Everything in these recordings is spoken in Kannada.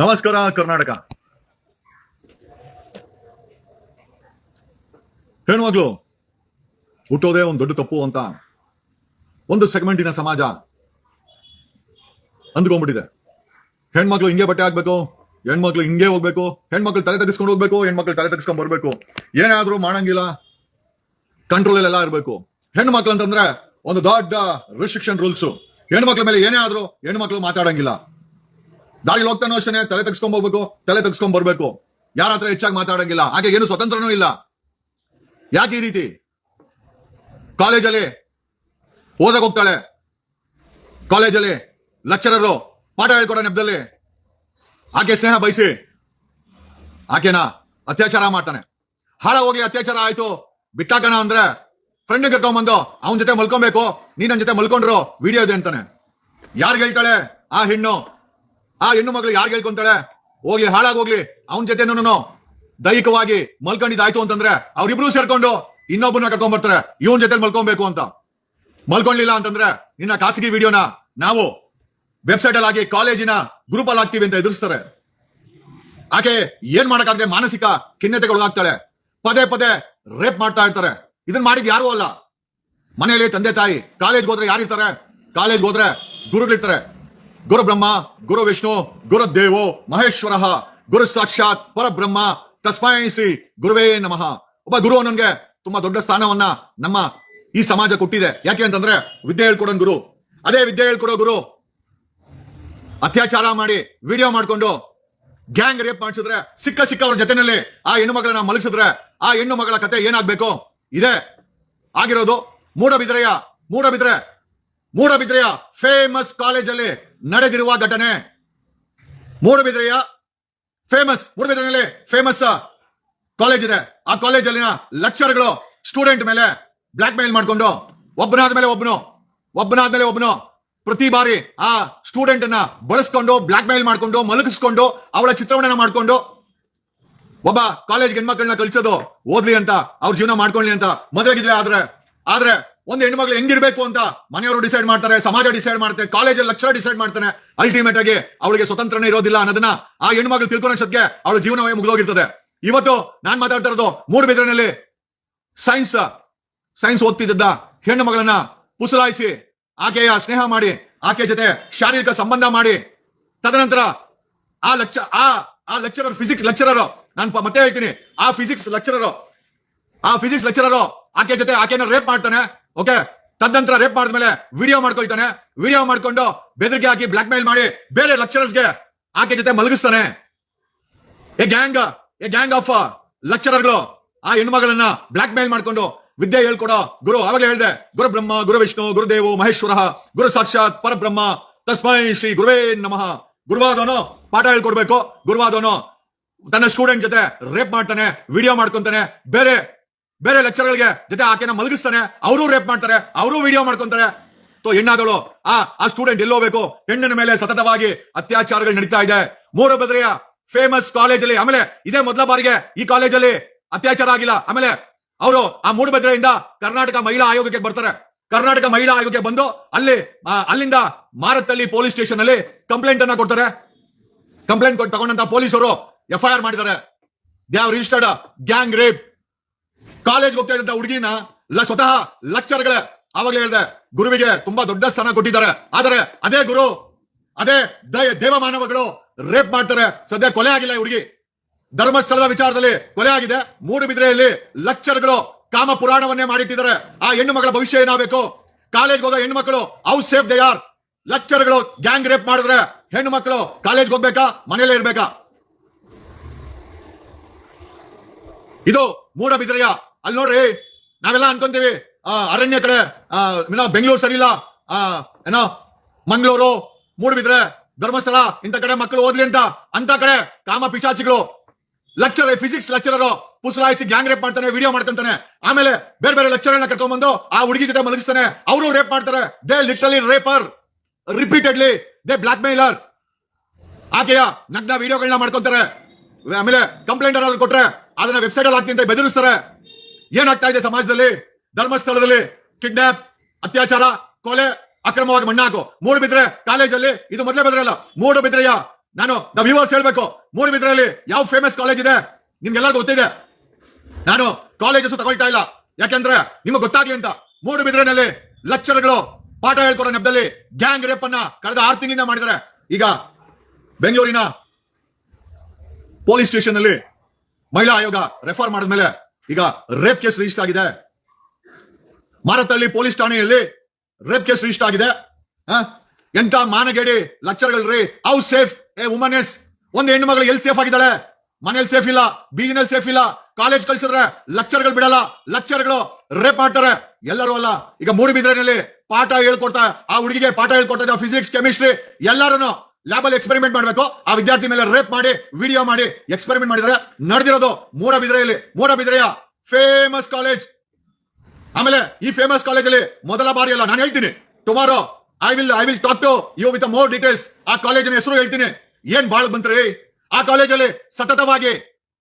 ನಮಸ್ಕಾರ, ಕರ್ನಾಟಕ. ಹೆಣ್ಮಕ್ಳು ಹುಟ್ಟೋದೇ ಒಂದು ದೊಡ್ಡ ತಪ್ಪು ಅಂತ ಒಂದು ಸೆಗ್ಮೆಂಟಿನ ಸಮಾಜ ಅಂದ್ಕೊಂಡ್ಬಿಟ್ಟಿದೆ. ಹೆಣ್ಮಕ್ಳು ಹಿಂಗೆ ಬಟ್ಟೆ ಆಗ್ಬೇಕು ಹೆಣ್ಮಕ್ಳು ಹಿಂಗೆ ಹೋಗ್ಬೇಕು, ಹೆಣ್ಮಕ್ಳು ತಲೆ ತಗಿಸ್ಕೊಂಡು ಹೋಗ್ಬೇಕು, ಹೆಣ್ಮಕ್ಳು ತಲೆ ತೆಗಿಸ್ಕೊಂಡ್ ಬರ್ಬೇಕು. ಏನಾದ್ರೂ ಮಾಡಂಗಿಲ್ಲ ಕಂಟ್ರೋಲ್ ಎಲ್ಲ ಇರಬೇಕು. ಹೆಣ್ಮಕ್ಳು ಅಂತಂದ್ರೆ ಒಂದು ದೊಡ್ಡ ರಿಸ್ಟ್ರಿಕ್ಷನ್ ರೂಲ್ಸ್ ಹೆಣ್ಮಕ್ಳ ಮೇಲೆ ಏನೇ ಆದ್ರೂ ಹೆಣ್ಮಕ್ಳು ಮಾತಾಡಂಗಿಲ್ಲ. ದಾರಿಲಿ ಹೋಗ್ತಾನೋ ಅಷ್ಟೇ ತಲೆ ತಗ್ಸ್ಕೊಂಡ್ ಹೋಗ್ಬೇಕು, ತಲೆ ತೆಗೆಸ್ಕೊಂಡ್ ಬರ್ಬೇಕು. ಯಾರ ಹತ್ರ ಹೆಚ್ಚಾಗಿ ಮಾತಾಡಂಗಿಲ್ಲ. ಹಾಗೆ ಏನು ಸ್ವತಂತ್ರನೂ ಇಲ್ಲ. ಯಾಕೆ ಈ ರೀತಿ? ಕಾಲೇಜಲ್ಲಿ ಓದಕ್ ಹೋಗ್ತಾಳೆ. ಕಾಲೇಜಲ್ಲಿ ಲೆಕ್ಚರರು ಪಾಠ ಹೇಳ್ಕೊಡೋ ನೆಪದಲ್ಲಿ. ಆಕೆ ಸ್ನೇಹ ಬಯಸಿ. ಆಕೆನ ಅತ್ಯಾಚಾರ ಮಾಡ್ತಾನೆ. ಹಾಳ ಹೋಗ್ಲಿ ಅತ್ಯಾಚಾರ ಆಯ್ತು. ಬಿಟ್ಟಾಕನ ಅಂದ್ರೆ ಫ್ರೆಂಡ್ ಕರ್ಕೊಂಬಂದು, ಅವನ ಜೊತೆ ಮಲ್ಕೊಬೇಕು, ನೀನ್ ಜೊತೆ ಮಲ್ಕೊಂಡ್ರು ವಿಡಿಯೋ ಇದೆ ಅಂತಾನೆ. ಯಾರು ಹೇಳ್ತಾಳೆ? ಆ ಹೆಣ್ಣು. ಆ ಹೆಣ್ಣು ಮಗಳು ಯಾರು ಹೇಳ್ಕೊಂತಾಳೆ? ಹೋಗ್ಲಿ ಹಾಳಾಗೋಗ್ಲಿ ಅವನ ಜೊತೆನೂ ದೈಹಿಕವಾಗಿ ಮಲ್ಕೊಂಡಿದ್ದಾಯ್ತು ಅಂತಂದ್ರೆ ಅವ್ರಿಬ್ರು ಸೇರ್ಕೊಂಡು ಇನ್ನೊಬ್ಬನ ಕರ್ಕೊಂಡ್ ಬರ್ತಾರೆ. ಇವನ್ ಜೊತೆ ಮಲ್ಕೊಬೇಕು ಅಂತ. ಮಲ್ಕೊಂಡ್ಲಿಲ್ಲ ಅಂತಂದ್ರೆ ನಿನ್ನ ಖಾಸಗಿ ವಿಡಿಯೋನ ನಾವು ವೆಬ್ಸೈಟ್ ಅಲ್ಲಿ ಆಗಿ ಕಾಲೇಜಿನ ಗ್ರೂಪ್ ಅಲ್ಲಿ ಹಾಕ್ತೀವಿ ಅಂತ ಎದುರಿಸ್ತಾರೆ. ಆಕೆ ಏನ್ ಮಾಡಕ್ಕಾಗದೆ ಮಾನಸಿಕ ಖಿನ್ನತೆಗೊಳಗಾಗ್ತಾಳೆ. ಪದೇ ಪದೇ ರೇಪ್ ಮಾಡ್ತಾ ಇರ್ತಾರೆ. ಇದನ್ನ ಮಾಡಿದ್ ಯಾರು ಅಲ್ಲ. ಮನೆಯಲ್ಲಿ ತಂದೆ ತಾಯಿ ಕಾಲೇಜ್ಗೆ ಹೋದ್ರೆ ಯಾರಿರ್ತಾರೆ? ಕಾಲೇಜ್ಗೆ ಹೋದ್ರೆ ಗುರುಗಳಿರ್ತಾರೆ. ಗುರು ಬ್ರಹ್ಮ ಗುರು ವಿಷ್ಣು, ಗುರು ದೇವೋ, ಮಹೇಶ್ವರ, ಗುರು ಸಾಕ್ಷಾತ್, ಪರಬ್ರಹ್ಮ ತಸ್ಮಾಯ ಶ್ರೀ ಗುರುವೇ ನಮಃ. ಒಬ್ಬ ಗುರು ಅನ್ನೋನ್ಗೆ ತುಂಬಾ ದೊಡ್ಡ ಸ್ಥಾನವನ್ನ ನಮ್ಮ ಈ ಸಮಾಜ ಕೊಟ್ಟಿದೆ. ಯಾಕೆ ಅಂತಂದ್ರೆ ವಿದ್ಯೆ ಹೇಳ್ಕೊಡೋನ್ ಗುರು. ಅದೇ ವಿದ್ಯೆ ಹೇಳ್ಕೊಡೋ ಗುರು ಅತ್ಯಾಚಾರ ಮಾಡಿ ವಿಡಿಯೋ ಮಾಡ್ಕೊಂಡು ಗ್ಯಾಂಗ್ ರೇಪ್ ಮಾಡಿಸಿದ್ರೆ ಸಿಕ್ಕ ಸಿಕ್ಕವ್ರ ಜೊತೆನಲ್ಲಿ ಆ ಹೆಣ್ಣು ಮಗಳನ್ನ ಮಲಗಿಸಿದ್ರೆ ಆ ಹೆಣ್ಣು ಮಗಳ ಕತೆ ಏನಾಗ್ಬೇಕು? ಇದೆ. ಆಗಿರೋದು ಮೂಡಬಿದ್ರೆಯ, ಮೂಡಬಿದ್ರೆ, ಮೂಡಬಿದ್ರೆಯ ಫೇಮಸ್ ಕಾಲೇಜಲ್ಲಿ ನಡೆದಿರುವ ಘಟನೆ. ಮೂಡುಬಿದ್ರೆಯ ಫೇಮಸ್ ಮೂಡುಬಿದ್ರೆಯಲ್ಲಿ ಫೇಮಸ್ ಕಾಲೇಜ್ ಇದೆ. ಆ ಕಾಲೇಜಲ್ಲಿನ ಲೆಕ್ಚರ್ಗಳು ಸ್ಟೂಡೆಂಟ್ ಮೇಲೆ ಬ್ಲಾಕ್ ಮೇಲ್ ಮಾಡಿಕೊಂಡು ಒಬ್ಬನಾದ ಮೇಲೆ ಒಬ್ಬನು ಒಬ್ಬನಾದ ಮೇಲೆ ಒಬ್ಬನು ಪ್ರತಿ ಬಾರಿ ಆ ಸ್ಟೂಡೆಂಟ್ ಅನ್ನ ಬಳಸ್ಕೊಂಡು ಬ್ಲಾಕ್ ಮೇಲ್ ಮಾಡಿಕೊಂಡು, ಮಲಗಿಸ್ಕೊಂಡು ಅವಳ ಚಿತ್ರವನ್ನ ಮಾಡಿಕೊಂಡು ಒಬ್ಬ ಕಾಲೇಜ್ ಹೆಣ್ಮಕ್ಳನ್ನ ಕಲಿಸೋದು ಓದ್ಲಿ ಅಂತ, ಅವ್ರ ಜೀವನ ಮಾಡ್ಕೊಳ್ಳಿ ಅಂತ ಮದುವೆಗಿದ್ರೆ ಆದ್ರೆ ಆದ್ರೆ ಒಂದು ಹೆಣ್ಮಗಳು ಹೆಂಗಿರ್ಬೇಕು ಅಂತ ಮನೆಯವರು ಡಿಸೈಡ್ ಮಾಡ್ತಾರೆ, ಸಮಾಜ ಡಿಸೈಡ್ ಮಾಡ್ತಾರೆ ಕಾಲೇಜಲ್ಲಿ ಲಕ್ಷ ಡಿಸೈಡ್ ಮಾಡ್ತಾನೆ. ಅಲ್ಟಿಮೇಟ್ ಆಗಿ ಅವಳಿಗೆ ಸ್ವತಂತ್ರನೇ ಇರೋದಿಲ್ಲ ಅನ್ನೋದನ್ನ ಆ ಹೆಣ್ಮಕ್ಳು ತಿಳ್ಕೊಳ್ಳೋಷ್ಟಕ್ಕೆ ಅವಳ ಜೀವನವೇ ಮುಗಿದೋಗಿರ್ತದೆ. ಇವತ್ತು ನಾನ್ ಮಾತಾಡ್ತಾ ಇರೋದು ಮೂಡುಬಿದ್ರಿನಲ್ಲಿ ಸೈನ್ಸ್ ಸೈನ್ಸ್ ಓದ್ತಿದ್ದ ಹೆಣ್ಣು ಮಗಳನ್ನ ಪುಸಲಾಯಿಸಿ ಆಕೆಯ ಸ್ನೇಹ ಮಾಡಿ, ಆಕೆ ಜೊತೆ ಶಾರೀರಿಕ ಸಂಬಂಧ ಮಾಡಿ. ತದನಂತರ ಆ ಲೆಕ್ಚ ಆ ಆ ಲೆಕ್ಚರರ್ ಫಿಸಿಕ್ಸ್ ಲೆಕ್ಚರರು ನಾನು ಮತ್ತೆ ಹೇಳ್ತೀನಿ, ಆ ಫಿಸಿಕ್ಸ್ ಲೆಕ್ಚರರು ಆ ಫಿಸಿಕ್ಸ್ ಲೆಕ್ಚರರು ಆಕೆ ಜೊತೆ ಆಕೆನ ರೇಪ್ ಮಾಡ್ತಾನೆ. ಓಕೆ? ತದನಂತರ ರೇಪ್ ಮಾಡಿದ್ಮೇಲೆ ವಿಡಿಯೋ ಮಾಡ್ಕೊಳ್ತಾನೆ. ವಿಡಿಯೋ ಮಾಡ್ಕೊಂಡು ಬೆದರಿಕೆ ಹಾಕಿ ಬ್ಲಾಕ್ ಮೇಲ್ ಮಾಡಿ ಬೇರೆ ಲೆಕ್ಚರರ್ಸ್ಗೆ ಆಕೆ ಜೊತೆ ಮಲಗಿಸ್ತಾನೆ. A gang a gang of ಲೆಕ್ಚರರ್ಗಳು ಆ ಹೆಣ್ಮಗಳನ್ನ ಬ್ಲಾಕ್ ಮೇಲ್ ಮಾಡ್ಕೊಂಡು ವಿದ್ಯೆ ಹೇಳ್ಕೊಡೋ ಗುರು ಅವಾಗ ಹೇಳ್ದೆ, ಗುರು ಬ್ರಹ್ಮ, ಗುರು ವಿಷ್ಣು ಗುರುದೇವು ಮಹೇಶ್ವರ, ಗುರು ಸಾಕ್ಷಾತ್ ಪರಬ್ರಹ್ಮ, ತಸ್ಮೈ ಶ್ರೀ ಗುರುವೇ ನಮಃ. ಗುರುವಾದವನು ಪಾಠ ಹೇಳ್ಕೊಡ್ಬೇಕು, ಗುರುವಾದವನು ತನ್ನ ಸ್ಟೂಡೆಂಟ್ ಜೊತೆ ರೇಪ್ ಮಾಡ್ತಾನೆ, ವಿಡಿಯೋ ಮಾಡ್ಕೊಂತಾನೆ, ಬೇರೆ ಬೇರೆ ಲೆಕ್ಚರ್ಗಳಿಗೆ ಜೊತೆ ಆಕೆನ ಮಲಗಿಸ್ತಾನೆ, ಅವರು ರೇಪ್ ಮಾಡ್ತಾರೆ, ಅವರು ವಿಡಿಯೋ ಮಾಡ್ಕೊಂತಾರೆ. ತೋ, ಹೆಣ್ಣಾದಳು, ಆ ಆ ಸ್ಟೂಡೆಂಟ್ ಎಲ್ಲೋಬೇಕು ಹೆಣ್ಣಿನ ಮೇಲೆ ಸತತವಾಗಿ ಅತ್ಯಾಚಾರಗಳು ನಡೀತಾ ಇದೆ. ಮೂರು ಬದರಿಯ ಫೇಮಸ್ ಕಾಲೇಜಲ್ಲಿ ಆಮೇಲೆ ಇದೇ ಮೊದಲ ಬಾರಿಗೆ ಈ ಕಾಲೇಜಲ್ಲಿ ಅತ್ಯಾಚಾರ ಆಗಿಲ್ಲ. ಆಮೇಲೆ ಅವರು ಆ ಮೂಡುಬೆದ್ರೆಯಿಂದ ಕರ್ನಾಟಕ ಮಹಿಳಾ ಆಯೋಗಕ್ಕೆ ಬರ್ತಾರೆ. ಕರ್ನಾಟಕ ಮಹಿಳಾ ಆಯೋಗಕ್ಕೆ ಬಂದು ಅಲ್ಲಿ ಅಲ್ಲಿಂದ ಮಾರತ್ತಳ್ಳಿ ಪೊಲೀಸ್ ಸ್ಟೇಷನ್ ಅಲ್ಲಿ ಕಂಪ್ಲೇಂಟ್ ಅನ್ನ ಕೊಡ್ತಾರೆ. ಕಂಪ್ಲೇಂಟ್ ತಗೊಂಡಂತ ಪೊಲೀಸರು ಎಫ್ ಐ ಆರ್ ಮಾಡಿದ್ದಾರೆ. They have registered gang rape college ಹೋಗ್ತಾ ಇದ್ದಂತ ಹುಡುಗಿನ ಸ್ವತಃ ಲೆಕ್ಚರ್ಗಳೇ ಆವಾಗಲೇ ಹೇಳಿದೆ, ಗುರುವಿಗೆ ತುಂಬಾ ದೊಡ್ಡ ಸ್ಥಾನ ಕೊಟ್ಟಿದ್ದಾರೆ. ಆದರೆ ಅದೇ ಗುರು, ಅದೇ ದಯ ದೇವಮಾನವಗಳು ರೇಪ್ ಮಾಡ್ತಾರೆ. ಸದ್ಯ ಕೊಲೆ ಆಗಿಲ್ಲ ಹುಡುಗಿ. ಧರ್ಮಸ್ಥಳದ ವಿಚಾರದಲ್ಲಿ ಕೊಲೆ ಆಗಿದೆ. ಮೂಡುಬಿದ್ರೆಯಲ್ಲಿ ಲೆಕ್ಚರ್ಗಳು ಕಾಮ ಪುರಾಣವನ್ನೇ ಮಾಡಿಟ್ಟಿದ್ದಾರೆ. ಆ ಹೆಣ್ಣು ಮಗಳ ಭವಿಷ್ಯ ಏನಾಗಬೇಕು? ಕಾಲೇಜ್ಗೆ ಹೋಗೋ ಹೆಣ್ಣು ಮಕ್ಕಳು ಹೌಸ್ ಸೇಫ್ ದೇ ಆರ್ ಲೆಕ್ಚರ್ಗಳು ಗ್ಯಾಂಗ್ ರೇಪ್ ಮಾಡಿದ್ರೆ ಹೆಣ್ಣು ಮಕ್ಕಳು ಕಾಲೇಜ್ಗೆ ಹೋಗ್ಬೇಕಾ? ಮನೇಲೇ ಇರ್ಬೇಕಾ? ಇದು ಮೂಡಬಿದ್ರೆಯ ಅಲ್ಲಿ ನೋಡ್ರಿ, ನಾವೆಲ್ಲ ಅನ್ಕೊಂತೀವಿ ಅರಣ್ಯ ಕಡೆ ಏನೋ ಬೆಂಗಳೂರು ಸರಿ ಇಲ್ಲ ಏನೋ ಮಂಗಳೂರು, ಮೂಡಬಿದ್ರೆ ಧರ್ಮಸ್ಥಳ, ಇಂಥ ಕಡೆ ಮಕ್ಕಳು ಓದ್ಲಿ ಅಂತ ಅಂತ ಕಡೆ ಕಾಮ ಪಿಶಾಚಿಗಳು ಲೆಕ್ಚರ್ ಫಿಸಿಕ್ಸ್ ಲೆಕ್ಚರರ್ ಪುಸಲಾಯಿಸಿ ಗ್ಯಾಂಗ್ ರೇಪ್ ಮಾಡ್ತಾನೆ ವಿಡಿಯೋ ಮಾಡ್ಕೊಂತಾನೆ, ಆಮೇಲೆ ಬೇರೆ ಬೇರೆ ಲೆಕ್ಚರ್ಗಳನ್ನ ಕರ್ಕೊಂಡ್ಬಂದು ಆ ಹುಡುಗಿ ಜೊತೆ ಮಲಗಿಸ್ತಾನೆ, ಅವರು ರೇಪ್ ಮಾಡ್ತಾರೆ they literally raper repeatedly they blackmailer ಆಕೆಯ ನಗ್ನ ವಿಡಿಯೋಗಳನ್ನ ಮಾಡ್ಕೊಂತಾರೆ, ಆಮೇಲೆ ಕಂಪ್ಲೇಂಟ್ ಕೊಟ್ರೆ, ಅದನ್ನ ವೆಬ್ಸೈಟ್ ಅಲ್ಲಿ ಹಾಕ್ತೀನಿ ಅಂತ ಬೆದರಿಸ್ತಾರೆ. ಏನಾಗ್ತಾ ಇದೆ ಸಮಾಜದಲ್ಲಿ? ಧರ್ಮಸ್ಥಳದಲ್ಲಿ ಕಿಡ್ನಾಪ್, ಅತ್ಯಾಚಾರ, ಕೊಲೆ, ಅಕ್ರಮವಾಗಿ ಮಣ್ಣಾಕು ಮೂಡು ಬಿದ್ರೆ ಕಾಲೇಜಲ್ಲಿ, ಇದು ಮೊದಲೇ ಬದ್ರಲ್ಲ. ಮೂಡು ಬಿದ್ರೆಯ? ನಾನು, ದ ವ್ಯೂವರ್ಸ್ ಹೇಳ್ಬೇಕು. ಮೂಡುಬಿದ್ರೆಯಲ್ಲಿ ಯಾವ ಫೇಮಸ್ ಕಾಲೇಜ್ ಇದೆ? ನಿಮ್ಗೆಲ್ಲರಿಗೂ ಗೊತ್ತಿದೆ. ನಾನು ಕಾಲೇಜಸ್ ತಗೊಳ್ತಾ ಇಲ್ಲ. ಯಾಕೆಂದ್ರೆ ನಿಮಗೆ ಗೊತ್ತಾಗ್ಲಿ ಅಂತ. ಮೂಡುಬಿದ್ರೆನಲ್ಲಿ ಲೆಕ್ಚರ್ಗಳು ಪಾಠ ಹೇಳ್ಕೊಡೋ ನೆಪದಲ್ಲಿ ಗ್ಯಾಂಗ್ ರೇಪ್ ಅನ್ನ ಕಳೆದ ಆರು ತಿಂಗಳಿಂದ ಮಾಡಿದ್ದಾರೆ. ಈಗ ಬೆಂಗಳೂರಿನ ಪೊಲೀಸ್ ಸ್ಟೇಷನ್ ಅಲ್ಲಿ ಮಹಿಳಾ ಆಯೋಗ ರೆಫರ್ ಮಾಡಿದ್ಮೇಲೆ ಈಗ ರೇಪ್ ಕೇಸ್ ರಿಜಿಸ್ಟರ್ ಆಗಿದೆ. ಮಾರತಳ್ಳಿ ಪೊಲೀಸ್ ಠಾಣೆಯಲ್ಲಿ ರೇಪ್ ಕೇಸ್ ರಿಜಿಸ್ಟರ್ ಆಗಿದೆ? ಎಂತ ಮಾನಗೇಡಿ ಲಕ್ಷರ್ಗಳ್ರಿ how safe a woman is ಒಂದು ಹೆಣ್ಣು ಮಗಳು ಎಲ್ಲಿ ಸೇಫ್ ಆಗಿದ್ದಾಳೆ? ಮನೇಲಿ ಸೇಫ್ ಇಲ್ಲ, ಬೀದಿನಲ್ಲಿ ಸೇಫ್ ಇಲ್ಲ. ಕಾಲೇಜ್ ಕಳ್ಸಿದ್ರೆ ಲೆಕ್ಚರ್ಗಳು ಬಿಡಲ್ಲ. ಲಕ್ಷರ್ಗಳು ರೇಪ್ ಮಾಡ್ತಾರೆ. ಎಲ್ಲರೂ ಅಲ್ಲ. ಈಗ ಮೂಡುಬಿದ್ರೆನಲ್ಲಿ ಪಾಠ ಹೇಳ್ಕೊಡ್ತಾ, ಆ ಹುಡುಗಿಗೆ ಪಾಠ ಹೇಳ್ಕೊಡ್ತಾ ಫಿಸಿಕ್ಸ್ ಕೆಮಿಸ್ಟ್ರಿ ಎಲ್ಲರೂ ಲ್ಯಾಬಲ್ಲಿ ಎಕ್ಸ್ಪೆರಿಮೆಂಟ್ ಮಾಡಬೇಕು. ಆ ವಿದ್ಯಾರ್ಥಿ ಮೇಲೆ ರೇಪ್ ಮಾಡಿ ವಿಡಿಯೋ ಮಾಡಿ ಎಕ್ಸ್ಪೆರಿಮೆಂಟ್ ಮಾಡಿದರೆ ನಡೆದಿರೋದು ಮೂಡ ಬಿದ್ರೆಯಲ್ಲಿ ಮೂಡ ಬಿದ್ರೆಯ ಫೇಮಸ್ ಕಾಲೇಜ್ ಆಮೇಲೆ ಈ ಫೇಮಸ್ ಕಾಲೇಜಲ್ಲಿ ಮೊದಲ ಬಾರಿ ಅಲ್ಲ, ನಾನು ಹೇಳ್ತೀನಿ. Tomorrow I will I will talk to you with more details ಆ ಕಾಲೇಜಿನ ಹೆಸರು ಹೇಳ್ತೀನಿ. ಏನ್ ಬಾಳ್ ಬಂತ್ರಿ? ಆ ಕಾಲೇಜಲ್ಲಿ ಸತತವಾಗಿ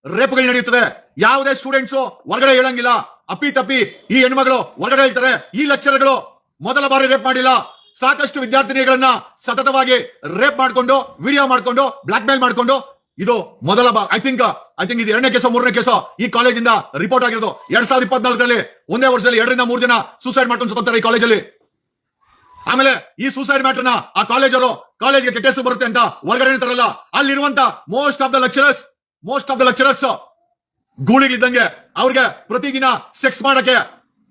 ರೇಪ್ಗಳು ನಡೆಯುತ್ತದೆ. ಯಾವುದೇ ಸ್ಟೂಡೆಂಟ್ಸ್ ಹೊರಗಡೆ ಹೇಳಂಗಿಲ್ಲ. ಅಪ್ಪಿ ತಪ್ಪಿ ಈ ಹೆಣ್ಮಗಳು ಹೊರಗಡೆ ಹೇಳ್ತಾರೆ. ಈ ಲೆಕ್ಚರ್ಗಳು ಮೊದಲ ಬಾರಿ ರೇಪ್ ಮಾಡಿಲ್ಲ. ಸಾಕಷ್ಟು ವಿದ್ಯಾರ್ಥಿನಿಗಳನ್ನ ಸತತವಾಗಿ ರೇಪ್ ಮಾಡ್ಕೊಂಡು, ವಿಡಿಯೋ ಮಾಡ್ಕೊಂಡು ಬ್ಲಾಕ್ ಮೇಲ್ ಮಾಡ್ಕೊಂಡು, ಇದು ಮೊದಲ ಬಾ ಐ ಥಿಂಕ್ ಐ ಥಿಂಕ್ ಇದು ಎರಡನೇ ಕೇಸೋ, ಮೂರನೇ ಕೇಸೋ ಈ ಕಾಲೇಜಿಂದ ರಿಪೋರ್ಟ್ ಆಗಿರೋದು. ಎರಡ್ ಸಾವಿರದ ಇಪ್ಪತ್ನಾಲ್ಕರಲ್ಲಿ ಒಂದೇ ವರ್ಷದಲ್ಲಿ ಎರಡರಿಂದ ಮೂರು ಜನ ಸೂಸೈಡ್ ಮಾಡ್ಕೊಂಡು ಸುತ್ತಾರೆ ಈ ಕಾಲೇಜಲ್ಲಿ. ಆಮೇಲೆ ಈ ಸೂಸೈಡ್ ಮ್ಯಾಟರ್ನ ಆ ಕಾಲೇಜರು ಕಾಲೇಜ್ಗೆ ಕೆಟ್ಟ ಬರುತ್ತೆ ಅಂತ ಒಳಗಡೆ ತರಲ್ಲ ಅಲ್ಲಿರುವಂತ most of the lecturers most of the lecturers ಗೂಳಿಗಳಿದ್ದಂಗೆ ಅವ್ರಿಗೆ ಪ್ರತಿದಿನ ಸೆಕ್ಸ್ ಮಾಡಕ್ಕೆ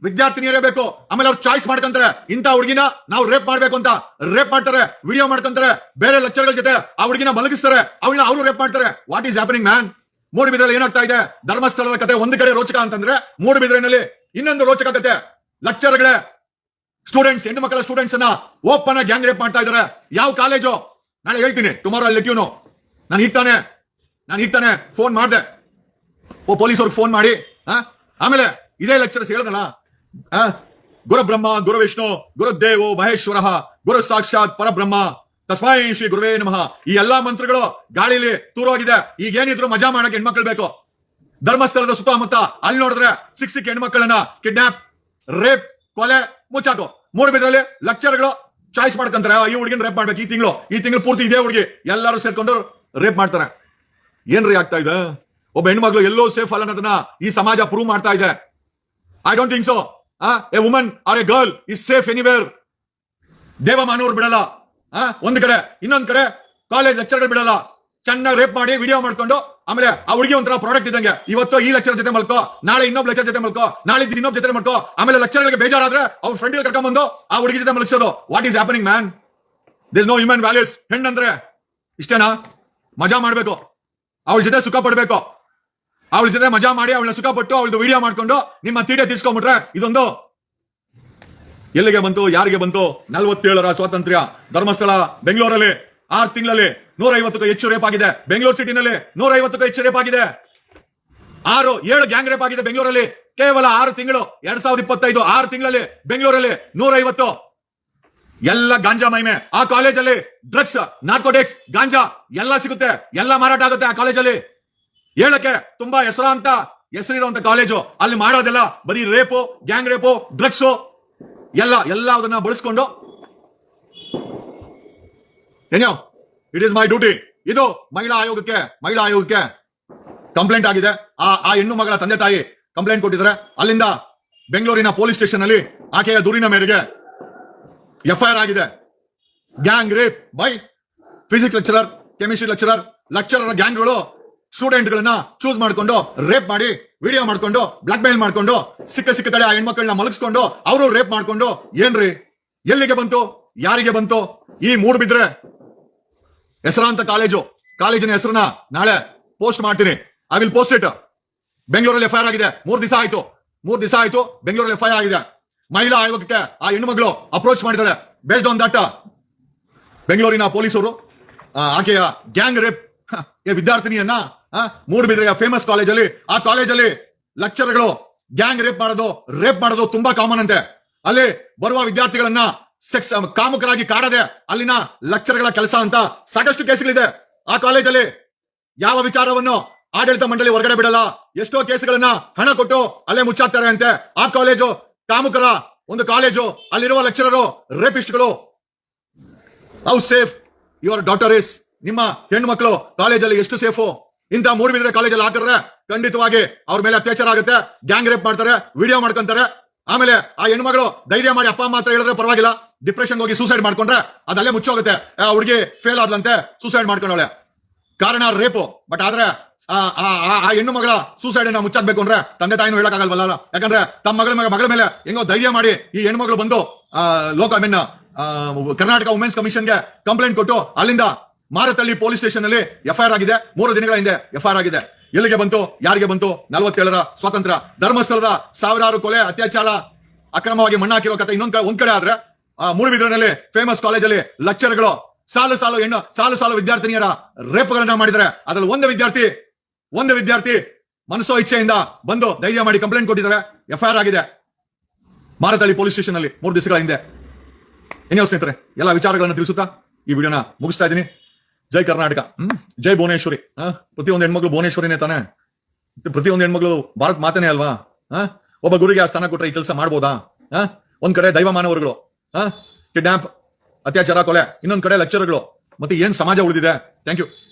ವಿದ್ಯಾರ್ಥಿನಿಯರೇ ಬೇಕು. ಆಮೇಲೆ ಅವ್ರು ಚಾಯ್ಸ್ ಮಾಡ್ಕೊಂತಾರೆ. ಇಂಥ ಹುಡುಗಿನ ನಾವು ರೇಪ್ ಮಾಡ್ಬೇಕು ಅಂತ. ರೇಪ್ ಮಾಡ್ತಾರೆ ವಿಡಿಯೋ ಮಾಡ್ಕೊಂತಾರೆ, ಬೇರೆ ಲೆಕ್ಚರ್ಗಳ ಜೊತೆ ಆ ಹುಡುಗಿನ ಮಲಗಿಸ್ತಾರೆ. ಅವಳನ್ನ ಅವರು ರೇಪ್ ಮಾಡ್ತಾರೆ. ವಾಟ್ ಈಸ್ ಹ್ಯಾಪನಿಂಗ್ ಮ್ಯಾನ್ ಮೂಡುಬಿದ್ರಲ್ಲಿ ಏನಾಗ್ತಾ ಇದೆ? ಧರ್ಮಸ್ಥಳದ ಕತೆ, ಒಂದು ಕಡೆ ರೋಚಕ ಅಂತಂದ್ರೆ ಮೂಡುಬಿದ್ರಿನಲ್ಲಿ ಇನ್ನೊಂದು ರೋಚಕ ಕತೆ. ಲೆಕ್ಚರ್ಗಳೇ ಸ್ಟೂಡೆಂಟ್ಸ್ ಹೆಣ್ಣು ಮಕ್ಕಳ ಸ್ಟೂಡೆಂಟ್ಸ್ ಅನ್ನ ಓಪನ್ ಗ್ಯಾಂಗ್ ರೇಪ್ ಮಾಡ್ತಾ ಇದಾರೆ. ಯಾವ ಕಾಲೇಜು ನಾಳೆ ಹೇಳ್ತೀನಿ. ಟುಮಾರೋ ಅಲ್ಲಿ ಟ್ಯೂನು ನಾನು ಇರ್ತಾನೆ ತಾನೆ ನಾನು ಈಗ ತಾನೆ ಫೋನ್ ಮಾಡಿದೆ. ಓ ಪೊಲೀಸ್ ಪೊಲೀಸವ್ರಿಗೆ ಫೋನ್ ಮಾಡಿ? ಆಮೇಲೆ ಇದೇ ಲೆಕ್ಚರ್ಸ್ ಹೇಳ್ದಲ್ಲ? ಆ? ಗುರು ವಿಷ್ಣು ಗುರುದೇವೋ ಮಹೇಶ್ವರ ಗುರು ಸಾಕ್ಷಾತ್ ಪರಬ್ರಹ್ಮ ತಸ್ಮಾಯಿ ಶ್ರೀ ಗುರುವೇ ನಮಃ. ಈ ಎಲ್ಲಾ ಮಂತ್ರಗಳು ಗಾಳಿಲಿ ತೂರೋಗಿದೆ. ಈಗ ಏನಿದ್ರು ಮಜಾ ಮಾಡಕ್ಕೆ ಹೆಣ್ಮಕ್ಳು ಬೇಕು. ಧರ್ಮಸ್ಥಳದ ಸುತ್ತಮುತ್ತ ಅಲ್ಲಿ ನೋಡಿದ್ರೆ ಸಿಕ್ ಸಿಕ್ ಹೆಣ್ಮಕ್ಳನ್ನ ಕಿಡ್ನಾಪ್, ರೇಪ್, ಕೊಲೆ, ಮುಚ್ಚಾಕು. ಮೂಡ್ಬಿದ್ರಲ್ಲಿ ಲೆಕ್ಚರ್ಗಳು ಚಾಯ್ಸ್ ಮಾಡ್ಕೊಂತಾರೆ. ಈ ಹುಡುಗಿನ ರೇಪ್ ಮಾಡ್ಬೇಕು. ಈ ತಿಂಗಳು ಈ ತಿಂಗಳು ಪೂರ್ತಿ ಇದೇ ಹುಡುಗಿ. ಎಲ್ಲರೂ ಸೇರ್ಕೊಂಡು ರೇಪ್ ಮಾಡ್ತಾರೆ. ಏನ್ರಿ ಆಗ್ತಾ ಇದೆ? ಒಬ್ಬ ಹೆಣ್ಮಗಳು ಎಲ್ಲೋ ಸೇಫ್ ಅಲ್ಲ ಅನ್ನೋದನ್ನ ಈ ಸಮಾಜ ಪ್ರೂವ್ ಮಾಡ್ತಾ ಇದೆ. I don't think so a woman or a girl is safe anywhere ದೇವಮಾನವ್ರು ಬಿಡಲ್ಲ. ಒಂದ್ ಕಡೆ, ಇನ್ನೊಂದ್ ಕಡೆ ಕಾಲೇಜ್ ಲೆಕ್ಚರ್ಗಳು ಬಿಡಲ್ಲ. ಚೆನ್ನಾಗಿ ರೇಪ್ ಮಾಡಿ ವಿಡಿಯೋ ಮಾಡ್ಕೊಂಡು, ಆಮೇಲೆ ಆ ಹುಡುಗಿ ಒಂಥರ ಪ್ರಾಡಕ್ಟ್ ಇದ್ದಂಗೆ. ಇವತ್ತು ಈ ಲೆಕ್ಚರ್ ಜೊತೆ ಮಲ್ಕೋ, ನಾಳೆ ಇನ್ನೊಬ್ಬ ಲೆಕ್ಚರ್ ಜೊತೆ ಮಲ್ಕೋ, ನಾಳೆ ಇನ್ನೊಬ್ಬ ಜೊತೆ ಮಲ್ಕೋ. ಆಮೇಲೆ ಲೆಕ್ಚರ್ಗಳಿಗೆ ಬೇಜಾರಾದ್ರೆ ಅವ್ರ ಫ್ರೆಂಡ್ ಕರ್ಕೊಂಡ್ಬಂದು ಆ ಹುಡುಗಿ ಜೊತೆ ಮಲಗಿಸೋದು. What is happening man this no human values ಹೆಣ್ಣಂದ್ರೆ, ಇಷ್ಟೇನಾ? ಮಜಾ ಮಾಡ್ಬೇಕು. ಅವಳ ಜೊತೆ ಸುಖ ಪಡ್ಬೇಕು. ಅವಳ ಜೊತೆ ಮಜಾ ಮಾಡಿ ಅವಳ ಸುಖ ಪಟ್ಟು ಅವಳದು ವಿಡಿಯೋ ಮಾಡ್ಕೊಂಡು ನಿಮ್ಮ ತೀಟೆ ತಿಸ್ಕೊಂಬಿಟ್ರೆ ಇದೊಂದು ಎಲ್ಲಿಗೆ ಬಂತು, ಯಾರಿಗೆ ಬಂತು? ನಲ್ವತ್ತೇಳರ ಸ್ವಾತಂತ್ರ್ಯ. ಧರ್ಮಸ್ಥಳ, ಬೆಂಗಳೂರಲ್ಲಿ. ಆರು ತಿಂಗಳಲ್ಲಿ ನೂರ ಐವತ್ತಕ್ಕೂ ಹೆಚ್ಚು ರೇಪ್ ಆಗಿದೆ. ಬೆಂಗಳೂರು ಸಿಟಿನಲ್ಲಿ ನೂರ ಐವತ್ತಕ್ಕೂ ಹೆಚ್ಚು ರೇಪ್ ಆಗಿದೆ. ಆರು, ಏಳು ಗ್ಯಾಂಗ್ ರೇಪ್ ಆಗಿದೆ ಬೆಂಗಳೂರಲ್ಲಿ. ಕೇವಲ ಆರು ತಿಂಗಳು, ಎರಡ್ ಸಾವಿರದ ಇಪ್ಪತ್ತೈದು, ಆರು ತಿಂಗಳಲ್ಲಿ ಬೆಂಗಳೂರಲ್ಲಿ ನೂರ ಐವತ್ತು ಎಲ್ಲ ಗಾಂಜಾ ಮಹಿಮೆ ಆ ಕಾಲೇಜಲ್ಲಿ ಡ್ರಗ್ಸ್ ನಾರ್ಕೋಟಿಕ್ಸ್ ಗಾಂಜಾ ಎಲ್ಲ ಸಿಗುತ್ತೆ. ಎಲ್ಲ ಮಾರಾಟ ಆಗುತ್ತೆ ಆ ಕಾಲೇಜಲ್ಲಿ ಹೇಳಕ್ಕೆ ತುಂಬಾ ಹೆಸರಾಂತ ಹೆಸರಿರುವಂತ ಕಾಲೇಜು. ಅಲ್ಲಿ ಮಾಡೋದೆಲ್ಲ ಬರೀ ರೇಪು, ಗ್ಯಾಂಗ್ ರೇಪು, ಡ್ರಗ್ಸು, ಎಲ್ಲ ಎಲ್ಲ ಅದನ್ನ ಬಳಸ್ಕೊಂಡು. ಏನೋ ಇಟ್ ಇಸ್ ಮೈ ಡ್ಯೂಟಿ ಇದು ಮಹಿಳಾ ಆಯೋಗಕ್ಕೆ ಮಹಿಳಾ ಆಯೋಗಕ್ಕೆ ಕಂಪ್ಲೇಂಟ್ ಆಗಿದೆ. ಆ ಆ ಹೆಣ್ಣು ಮಗಳ ತಂದೆ ತಾಯಿ ಕಂಪ್ಲೇಂಟ್ ಕೊಟ್ಟಿದ್ದಾರೆ. ಅಲ್ಲಿಂದ ಬೆಂಗಳೂರಿನ ಪೊಲೀಸ್ ಸ್ಟೇಷನ್ ಅಲ್ಲಿ ಆಕೆಯ ದೂರಿನ ಮೇರೆಗೆ ಎಫ್ಐಆರ್ ಆಗಿದೆ. Gang rape by physics lecturer chemistry lecturer lecturer ಗ್ಯಾಂಗ್ಗಳು ಸ್ಟೂಡೆಂಟ್ಗಳನ್ನ ಚೂಸ್ ಮಾಡ್ಕೊಂಡು ರೇಪ್ ಮಾಡಿ ವಿಡಿಯೋ ಮಾಡ್ಕೊಂಡು ಬ್ಲಾಕ್ ಮೇಲ್ ಮಾಡ್ಕೊಂಡು, ಸಿಕ್ಕ ಸಿಕ್ಕ ಕಡೆ ಆ ಹೆಣ್ಮಕ್ಳನ್ನ ಮಲಗಿಸ್ಕೊಂಡು, ಅವರು ರೇಪ್ ಮಾಡ್ಕೊಂಡು, ಏನ್ರಿ? ಎಲ್ಲಿಗೆ ಬಂತು? ಯಾರಿಗೆ ಬಂತು? ಈ ಮೂಡ್ ಬಿದ್ರೆ ಹೆಸರಾಂತ ಕಾಲೇಜು, ಕಾಲೇಜಿನ ಹೆಸರನ್ನ ನಾಳೆ ಪೋಸ್ಟ್ ಮಾಡ್ತೀನಿ. ಐ ವಿಲ್ ಪೋಸ್ಟ್ ಇಟ್ ಬೆಂಗಳೂರಲ್ಲಿ ಎಫ್ಐಆರ್ ಆಗಿದೆ. ಮೂರ್ ದಿವಸ ಆಯ್ತು. ಮೂರ್ ದಿವಸ ಆಯ್ತು ಬೆಂಗಳೂರಲ್ಲಿ ಎಫ್ಐಆರ್ ಆಗಿದೆ. ಮಹಿಳಾ ಆಯೋಗಕ್ಕೆ ಆ ಹೆಣ್ಮಗಳು ಅಪ್ರೋಚ್ ಮಾಡಿದಾಳೆ ಬೇಸ್ಡ್ ಆನ್ ದಟ್ ಬೆಂಗಳೂರಿನ ಪೊಲೀಸರು ಆಕೆಯ ಗ್ಯಾಂಗ್ ರೇಪ್ ವಿದ್ಯಾರ್ಥಿನಿಯನ್ನ ಮೂಡುಬಿದ್ರೆಯ ಫೇಮಸ್ ಕಾಲೇಜಲ್ಲಿ ಆ ಕಾಲೇಜಲ್ಲಿ ಲೆಕ್ಚರ್ಗಳು ಗ್ಯಾಂಗ್ ರೇಪ್ ಮಾಡೋದು ರೇಪ್ ಮಾಡೋದು ತುಂಬಾ ಕಾಮನ್ ಅಂತೆ. ಅಲ್ಲಿ ಬರುವ ವಿದ್ಯಾರ್ಥಿಗಳನ್ನ ಸೆಕ್ಸ್ ಕಾಮುಕರಾಗಿ ಕಾಡದೆ ಅಲ್ಲಿನ ಲೆಕ್ಚರ್ಗಳ ಕೆಲಸ ಅಂತ ಸಾಕಷ್ಟು ಕೇಸ್ಗಳಿದೆ. ಆ ಕಾಲೇಜಲ್ಲಿ ಯಾವ ವಿಚಾರವನ್ನು ಆಡಳಿತ ಮಂಡಳಿ ಹೊರಗಡೆ ಬಿಡಲ್ಲ, ಎಷ್ಟೋ ಕೇಸ್ಗಳನ್ನ ಹಣ ಕೊಟ್ಟು ಅಲ್ಲೇ ಮುಚ್ಚಾಕ್ತಾರೆ ಅಂತೆ. ಆ ಕಾಲೇಜು ಕಾಮುಕರ ಒಂದು ಕಾಲೇಜು ಅಲ್ಲಿರುವ lecturer ರೇಪಿಸ್ಟ್ಗಳು how safe your daughter is ನಿಮ್ಮ ಹೆಣ್ಣು ಮಕ್ಕಳು ಕಾಲೇಜಲ್ಲಿ ಎಷ್ಟು ಸೇಫು? ಇಂಥ ಮೂಡುಬಿದ್ರೆ ಕಾಲೇಜಲ್ಲಿ ಹಾಕಿದ್ರೆ ಖಂಡಿತವಾಗಿ ಅವ್ರ ಮೇಲೆ ಅತ್ಯಾಚಾರ ಆಗುತ್ತೆ, ಗ್ಯಾಂಗ್ ರೇಪ್ ಮಾಡ್ತಾರೆ, ವಿಡಿಯೋ ಮಾಡ್ಕೊಂತಾರೆ. ಆಮೇಲೆ ಆ ಹೆಣ್ಮಗಳು ಧೈರ್ಯ ಮಾಡಿ ಅಪ್ಪ, ಅಮ್ಮ ಹತ್ರ ಹೇಳಿದ್ರೆ ಪರವಾಗಿಲ್ಲ ಡಿಪ್ರೆಷನ್ ಹೋಗಿ ಸೂಸೈಡ್ ಮಾಡ್ಕೊಂಡ್ರೆ ಅದಲ್ಲೇ ಮುಚ್ಚೋಗುತ್ತೆ. ಆ ಹುಡುಗಿ ಫೇಲ್ ಆದ್ಲಂತೆ ಸೂಸೈಡ್ ಮಾಡ್ಕೊಂಡವಳೆ. ಕಾರಣ ರೇಪು. ಬಟ್ ಆದ್ರೆ, ಆ ಹೆಣ್ಣು ಮಗಳ ಸೂಸೈಡ್ನ ಮುಚ್ಚಾಕ್ಬೇಕು ಅಂದ್ರೆ ತಂದೆ ತಾಯಿನೂ ಹೇಳಕ್ಕಾಗಲ್ವಲ್ಲ? ಯಾಕಂದ್ರೆ ತಮ್ಮ ಮಗಳ ಮಗಳ ಮೇಲೆ ಹೆಂಗೋ ಧೈರ್ಯ ಮಾಡಿ ಈ ಹೆಣ್ಮಗಳು ಬಂದು ಲೋಕ ಐ ಮೀನ್ ಕರ್ನಾಟಕ ವುಮೆನ್ಸ್ ಕಮಿಷನ್ಗೆ ಕಂಪ್ಲೇಂಟ್ ಕೊಟ್ಟು ಅಲ್ಲಿಂದ ಮಾರತಳ್ಳಿ ಪೊಲೀಸ್ ಸ್ಟೇಷನ್ ಅಲ್ಲಿ ಎಫ್ಐಆರ್ ಆಗಿದೆ. ಮೂರು ದಿನಗಳ ಹಿಂದೆ ಎಫ್ಐಆರ್ ಆಗಿದೆ. ಎಲ್ಲಿಗೆ ಬಂತು ಯಾರಿಗೆ ಬಂತು? ನಲವತ್ತೇಳರ ಸ್ವಾತಂತ್ರ್ಯ. ಧರ್ಮಸ್ಥಳದ ಸಾವಿರಾರು ಕೊಲೆ ಅತ್ಯಾಚಾರ ಅಕ್ರಮವಾಗಿ ಮಣ್ಣಾಕಿರೋ ಕಥೆ ಇನ್ನೊಂದ್ ಕಡೆ ಒಂದ್ ಕಡೆ ಆದ್ರೆ ಆ, ಮೂಡುಬಿದ್ರಿನಲ್ಲಿ ಫೇಮಸ್ ಕಾಲೇಜಲ್ಲಿ ಲೆಕ್ಚರ್ಗಳು ಸಾಲು ಸಾಲು ಹೆಣ್ಣು ಸಾಲು ಸಾಲು ವಿದ್ಯಾರ್ಥಿನಿಯರ ರೇಪ್ಗಳನ್ನ ಮಾಡಿದ್ದಾರೆ. ಅದ್ರಲ್ಲಿ ಒಂದು ವಿದ್ಯಾರ್ಥಿ ಒಂದು ವಿದ್ಯಾರ್ಥಿ ಮನಸ್ಸೋ ಇಚ್ಛೆಯಿಂದ ಬಂದು ಧೈರ್ಯ ಮಾಡಿ ಕಂಪ್ಲೇಂಟ್ ಕೊಟ್ಟಿದ್ದಾರೆ. ಎಫ್ಐಆರ್ ಆಗಿದೆ. ಮಾರತಳ್ಳಿ ಪೊಲೀಸ್ ಸ್ಟೇಷನ್ ಅಲ್ಲಿ ಮೂರು ದಿವಸಗಳ ಹಿಂದೆ. ಏನೇ ಸ್ನೇಹಿತರೆ ಎಲ್ಲ ವಿಚಾರಗಳನ್ನ ತಿಳಿಸುತ್ತಾ ಈ ವಿಡಿಯೋನ ಮುಗಿಸ್ತಾ ಇದ್ದೀನಿ. ಜೈ ಕರ್ನಾಟಕ. ಹ್ಮ್? ಜೈ ಭುವನೇಶ್ವರಿ. ಹಾ? ಪ್ರತಿಯೊಂದು ಹೆಣ್ಮಗಳು ಭುವನೇಶ್ವರಿನೇ ತಾನೆ? ಪ್ರತಿಯೊಂದು ಹೆಣ್ಮಗಳು ಭಾರತ್ ಮಾತನೇ ಅಲ್ವಾ? ಹಾ? ಒಬ್ಬ ಗುರುಗೆ ಆ ಸ್ಥಾನ ಕೊಟ್ರೆ ಈ ಕೆಲಸ ಮಾಡ್ಬೋದಾ? ಹಾ? ಒಂದ್ ಕಡೆ ದೈವ ಮಾನವರುಗಳು ಹಾ? ಕಿಡ್ನಾಪ್, ಅತ್ಯಾಚಾರ, ಕೊಲೆ. ಇನ್ನೊಂದ್ ಕಡೆ ಲೆಕ್ಚರ್ಗಳು ಮತ್ತೆ ಏನ್ ಸಮಾಜ ಉಳಿದಿದೆ? Thank you